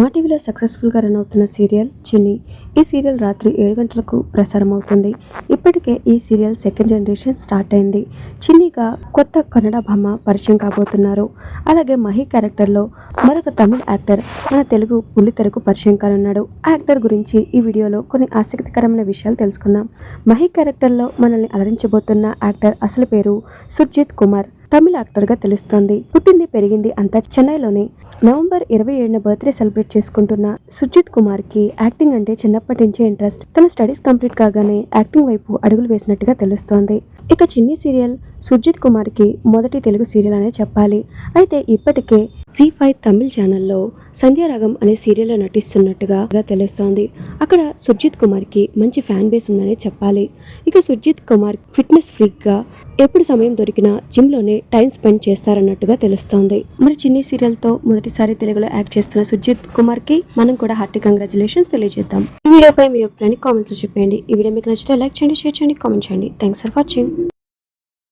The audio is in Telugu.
మా టీవీలో సక్సెస్ఫుల్గా రన్ అవుతున్న సీరియల్ చిన్ని. ఈ సీరియల్ రాత్రి ఏడు గంటలకు ప్రసారం అవుతుంది ఇప్పటికే ఈ సీరియల్ సెకండ్ జనరేషన్ స్టార్ట్ అయింది. చిన్నిగా కొత్త కన్నడ భామ పరిచయం కాబోతున్నారు. అలాగే మహి క్యారెక్టర్లో మరొక తమిళ యాక్టర్ మన తెలుగు పులితెరకు పరిచయం కానున్నాడు. ఆ యాక్టర్ గురించి ఈ వీడియోలో కొన్ని ఆసక్తికరమైన విషయాలు తెలుసుకుందాం. మహి క్యారెక్టర్లో మనల్ని అలరించబోతున్న యాక్టర్ అసలు పేరు సుర్జిత్ కుమార్. తమిళ యాక్టర్గా తెలుస్తోంది. పుట్టింది పెరిగింది అంతా చెన్నైలోనే. నవంబర్ ఇరవై ఏడున బర్త్డే సెలబ్రేట్ చేసుకుంటున్న సుజిత్ కుమార్కి యాక్టింగ్ అంటే చిన్నప్పటి నుంచే ఇంట్రెస్ట్. తన స్టడీస్ కంప్లీట్ కాగానే యాక్టింగ్ వైపు అడుగులు వేసినట్టుగా తెలుస్తోంది. ఇక చిన్ని సీరియల్ సుజిత్ కుమార్కి మొదటి తెలుగు సీరియల్ అనే చెప్పాలి. అయితే ఇప్పటికే జీ ఫైవ్ తమిళ ఛానల్లో సంధ్యారాగం అనే సీరియల్లో నటిస్తున్నట్టుగా తెలుస్తోంది. అక్కడ సుజిత్ కుమార్కి మంచి ఫ్యాన్ బేస్ ఉందనే చెప్పాలి. ఇక సుజిత్ కుమార్ ఫిట్నెస్ ఫ్రీక్గా ఎప్పుడు సమయం దొరికినా జిమ్లోనే టైం స్పెండ్ చేస్తారన్నట్టుగా తెలుస్తోంది. మరి చిన్ని సీరియల్తో మొదటిసారి తెలుగులో యాక్ట్ చేస్తున్న సుజిత్ కుమార్కి మనం కూడా హార్టీ కంగ్రాచులేషన్స్ తెలియజేద్దాం. ఈ వీడియోపై మీ అభిప్రాయాన్ని కామెంట్స్లో చెప్పండి ఈ వీడియో మీకు నచ్చితే లైక్ చేయండి షేర్ చేయండి కామెంట్ చేయండి. Thanks for watching